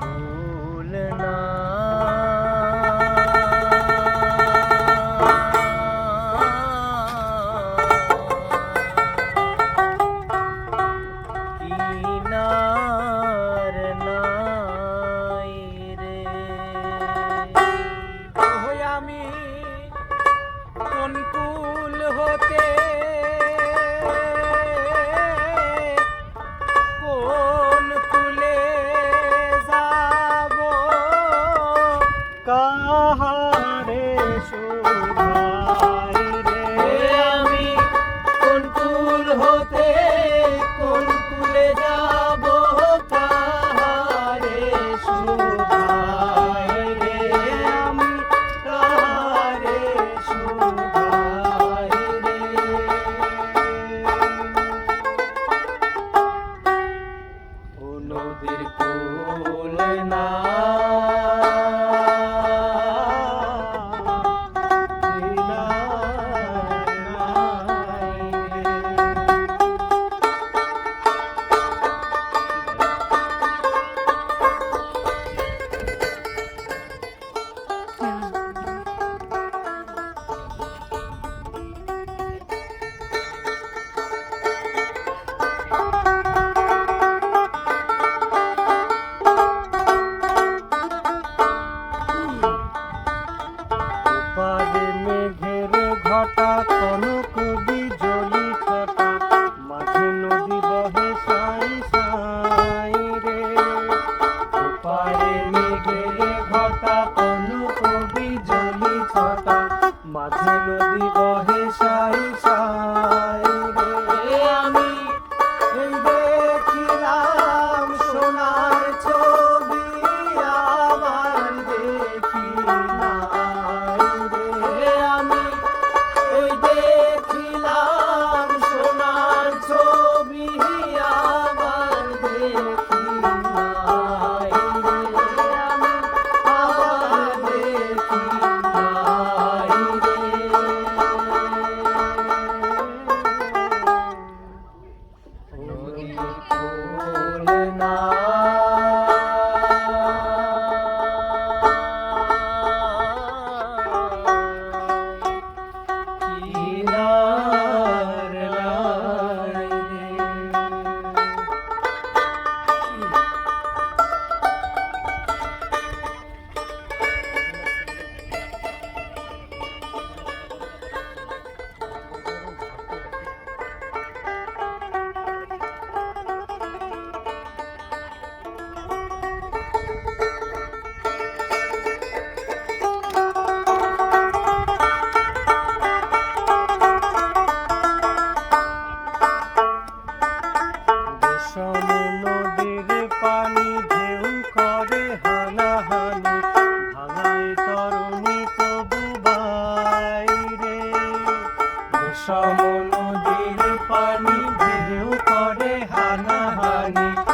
কুল না কাহারে শোভাই রে। আমি কোন কুল হতে কোন কুলে যাব কাহারে শুভাই রে। আমি কাহারে শুভাই রে। ও নদীর কুল না ঘটা কনক বিজলি মাঝে নদী বহে সাই সাই রে। পারে মেঘের ঘটা, কনক বিজলি ছটা মাঝে নদী বহে না নদীর পানি ঢেউ করে হানাহানি।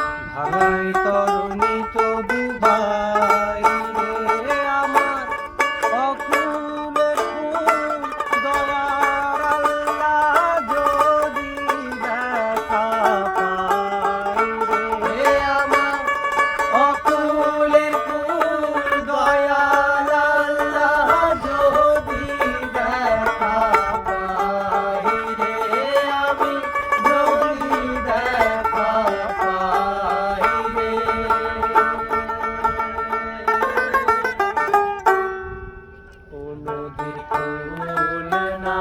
কুল না